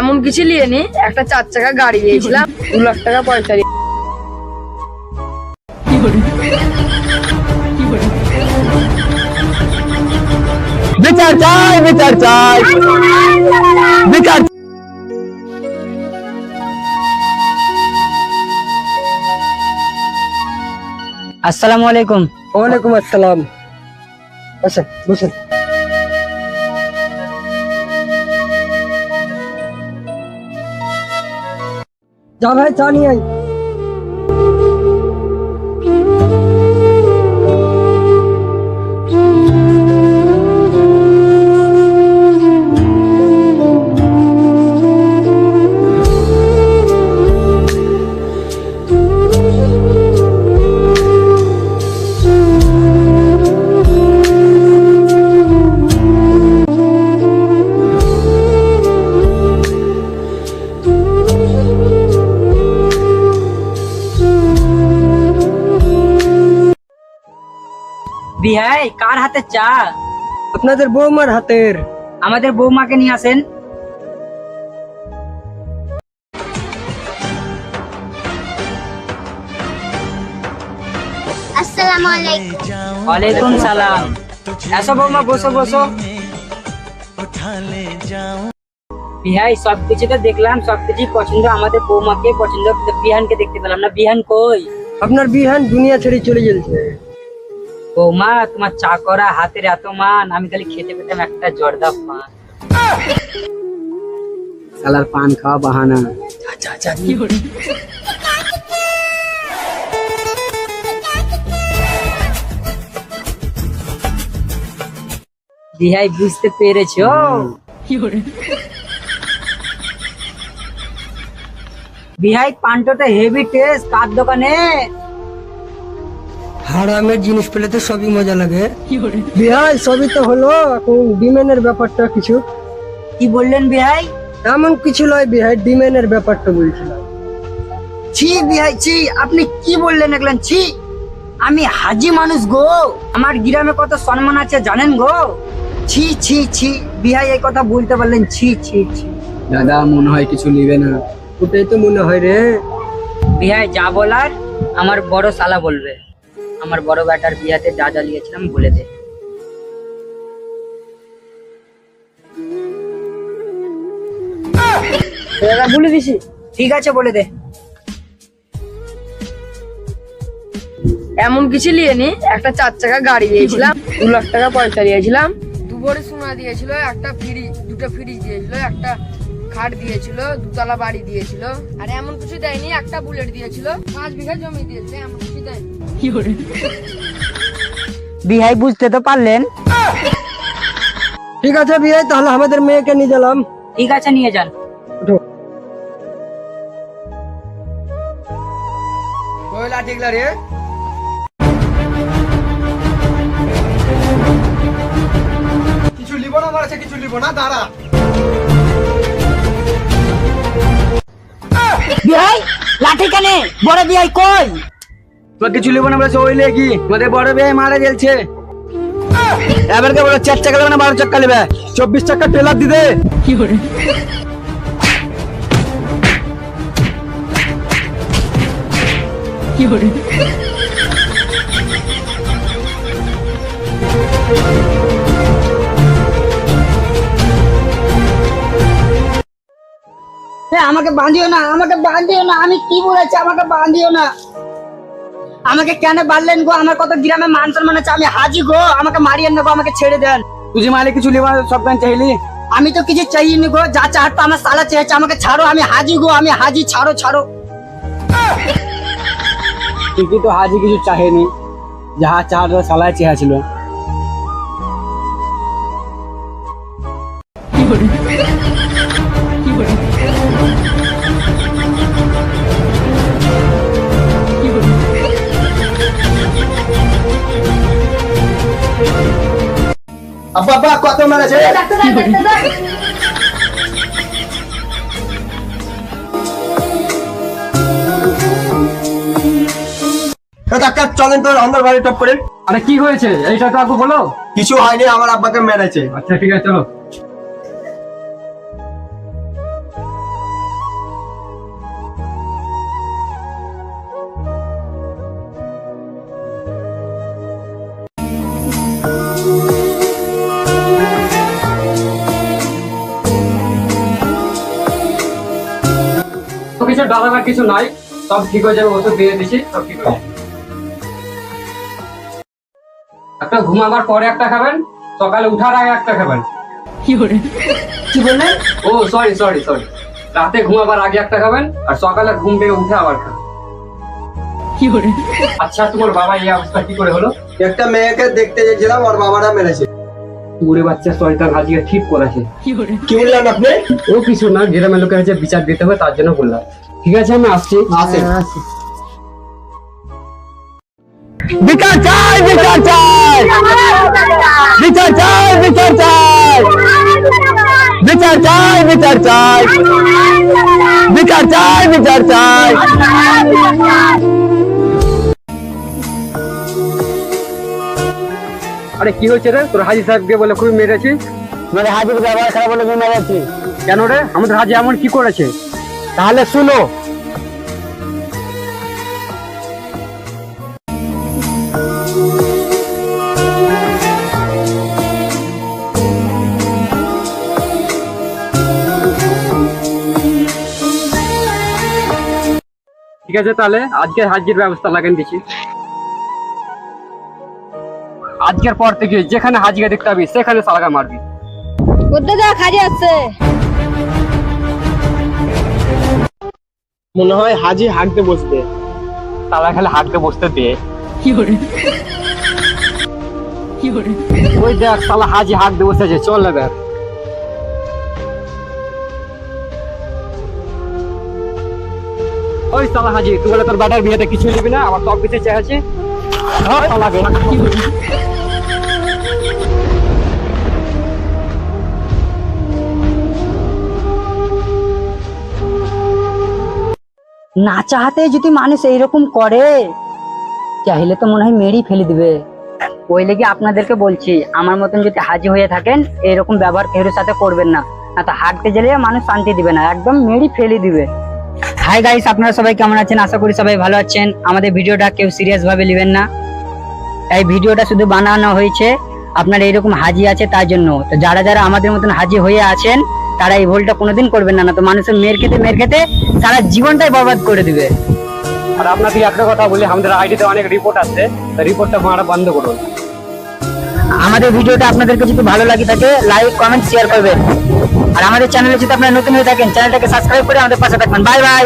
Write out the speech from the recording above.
এমন কিছু নিয়ে নি একটা চার চাকা গাড়ি দিয়েছিলাম দু লাখ টাকা পয়সা বিচার চাই বিচার চাই। বিচার আসসালামু আলাইকুম। ওয়ালাইকুম আসসালাম। বসেন বসেন। যা ভাই চা নিয়ে আয় বিহাই কার হাতে চা? আপনাদের বৌমার হাতের। আমাদের বৌমাকে নিয়ে আসেন। আসসালামু আলাইকুম। ওয়ালাইকুম সালাম। এসো বৌমা বসো বসো। বিহাই সবকিছু তো দেখলাম পছন্দ। আমাদের বৌমাকে পছন্দ কিন্তু বিহানকে দেখতে পেলাম না। বিহান কই? আপনার বিহান দুনিয়া ছেড়ে চলে গেছে। বৌমা তোমার চা করা হাতের এত মান আমি খালি খেতে পেতাম একটা জর্দা পান। সালার পান খাওয়া বাহানা। বিহাই বুঝতে পেরেছ? বিহাই পান্টটা হেভি টেস্ট কার দোকানে? হারামের জিনিস পেলে তো সবই মজা লাগে। বিহাই সবই তো হলো এখন ডিমেনের ব্যাপারটা কিছু। কি বললেন বিহাই? এমন কিছু নয় বিহাই ডিমেনের ব্যাপারটা বলছিলাম। ছি বিহাই ছি আপনি কি বললেন একলেন? ছি আমি হাজি মানুষ গো। আমার গ্রামে কত সম্মান আছে জানেন গো। ছি ছি ছি বিহাই এই কথা বলতে পারলেন। ছি ছি ছি। দাদা মনে হয় কিছু নিবে না। ওটাই তো মনে হয় রে। বিহাই যা বলার আমার বড় শালা বলবে। আমার বড় বেটার বিয়াতে যা যা লিয়েছিলাম বলে দে। বলে দিছি। ঠিক আছে বলে দে। এমন কিছু নিয়ে নি একটা চার চাকা গাড়ি দিয়েছিলাম দু লাখ টাকা পয়সা দিয়েছিলাম। দু ভরি সোনা দিয়েছিল একটা ফ্রিজ দুটো ফ্রিজ দিয়েছিল একটা খাট দিয়েছিল দুতলা বাড়ি দিয়েছিল আর এমন কিছু দেয়নি একটা বুলেট দিয়েছিল পাঁচ বিঘা জমি দিয়েছে এমন কিছু দেয়নি। বিহাই বুঝতে তো পারলেন। ঠিক আছে বিহাই তাহলে আমাদের মেয়েকে নিয়ে গেলাম। ঠিক আছে নিয়ে যান। কয়লা ঠিকলা রে? কিছু লিব না মারছে কিছু লিব না দাঁড়া। বিহাই লাঠি কানে বড় বিহাই কই? তোর কিছু লিব না বলেছে ওই লেগি আমাদের বড় বিয়ে মারা গেলছে। এবার কে বলে চার চাকা নেবে না বারো চাকা নেবে চব্বিশ চাকা টেলার দিদে। এ, আমাকে বাঁধিও না আমাকে বাঁধিও না আমি কি বলেছি আমাকে বাঁধিও না। আমাকে কেন বাঁধলেন গো? আমার কত গ্রামে মান সম্মান আছে আমি হাজি গো আমাকে মারিয়েন না গো আমাকে ছেড়ে দেন। তুই যে মালিক কিছু লিব সব গান চাইলি? আমি তো কিছু চাইনি গো যা চাহার তো আমার সালা চেয়েছে আমাকে ছাড়ো আমি হাজি গো আমি হাজি ছাড়ো ছাড়ো। ঠিকই তো হাজি কিছু চাহেনি যাহা চাহার সালায় চেয়া ছিল আব্বা আব্বা কত মেরেছে ডাক্তার চলেন তোর আমার বাড়ি টপ করে আরে কি হয়েছে? এইটা তো আগে বলো। কিছু হয়নি আমার আব্বাকে মেরেছে। আচ্ছা ঠিক আছে চলো। কিছু ডরাবার কিছু নাই। সব ঠিক হয়ে যাবে ওষুধ দিয়ে দিছি সব ঠিক হয়ে যাবে। একটা ঘুমাবার পরে একটা খাবেন সকালে উঠার আগে একটা খাবেন। কি বললেন ও সরি সরি সরি রাতে ঘুমাবার আগে একটা খাবেন আর সকালে ঘুম থেকে উঠে আবার খাবেন। আচ্ছা তোমার বাবা এই অবস্থা কি করে হলো? একটা মেয়েকে দেখতে গেছিলাম ওর বাবারা মেরেছে। বুড়ে বাচ্চা শয়তান হাজিকে ঠিক করেছে। কি বললেন আপনি? ও কিছু না গ্রামের লোকের কাছে বিচার দিতে হবে তার জন্য বললাম। ঠিক আছে আমি আসছি। আসেন বিচার চাই বিচার চাই। বিচার চাই বিচার চাই। বিচার চাই বিচার চাই। বিচার চাই বিচার চাই। আরে কি হয়েছে রে? তোর হাজি সাহেবকে বলে খুবই মেরেছি মানে হাজির ব্যবহার খারাপ বলে মেরে যাচ্ছি কেন রে? আমাদের হাজি এমন কি করেছে? তাহলে শুনো। ঠিক আছে তাহলে আজকে হাজির ব্যবস্থা লাগান দিছি আজকের পর থেকে যেখানে হাজিরা দেখতে পাবি, সেখানে সালাগা মারবি। বুদ্ধদা খাজি আসছে মনে হয় হাজি হাঁটতে বসবে। তালা খালি হাঁটতে বসতে দে ওই দেখ সালা হাজি হাঁকতে বসেছে চল না দেখ। ওই সালা হাজি তুই বলে তোর বাটার বিয়েতে কিছু নিবি না আবার সব কিছু চেয়েছি না চাহাতে যদি মানুষ এইরকম করে চাইলে তো মনে হয় মেরেই ফেলে দিবে। ওই লেগে আপনাদেরকে বলছি, আমার মতন যদি হাজি হয়ে থাকেন এরকম ব্যবহার কেউর সাথে করবেন না। না তো হাঁটতে গেলে মানুষ শান্তি দিবে না, একদম মেরি ফেলে দিবে। হাই গাইস আপনারা সবাই কেমন আছেন? আশা করি সবাই ভালো আছেন। আমাদের ভিডিওটা কেউ সিরিয়াস ভাবে নেবেন না। এই ভিডিওটা শুধু বানানো হয়েছে, আপনার এইরকম হাজি আছে তার জন্য। তো যারা যারা আমাদের মতন হাজি হয়ে আছেন, তারা এই ভুলটা কোনোদিন করবেন না। না তো মানুষের মেয়ের খেতে মেয়ের খেতে সারা জীবনটাই বরবাদ করে দিবে। আর আপনাকে একটা কথা বলি আমাদের আইডিতে অনেক রিপোর্ট আছে। রিপোর্টটা মারা বন্ধ করুন। আমাদের ভিডিওটা আপনাদেরকে যদি ভালো লাগে থাকে লাইক কমেন্ট শেয়ার করবেন। আর আমাদের চ্যানেলে যদি আপনারা নতুন হয়ে থাকেন চ্যানেলটাকে সাবস্ক্রাইব করে আমাদের পাশে থাকবেন। Bye bye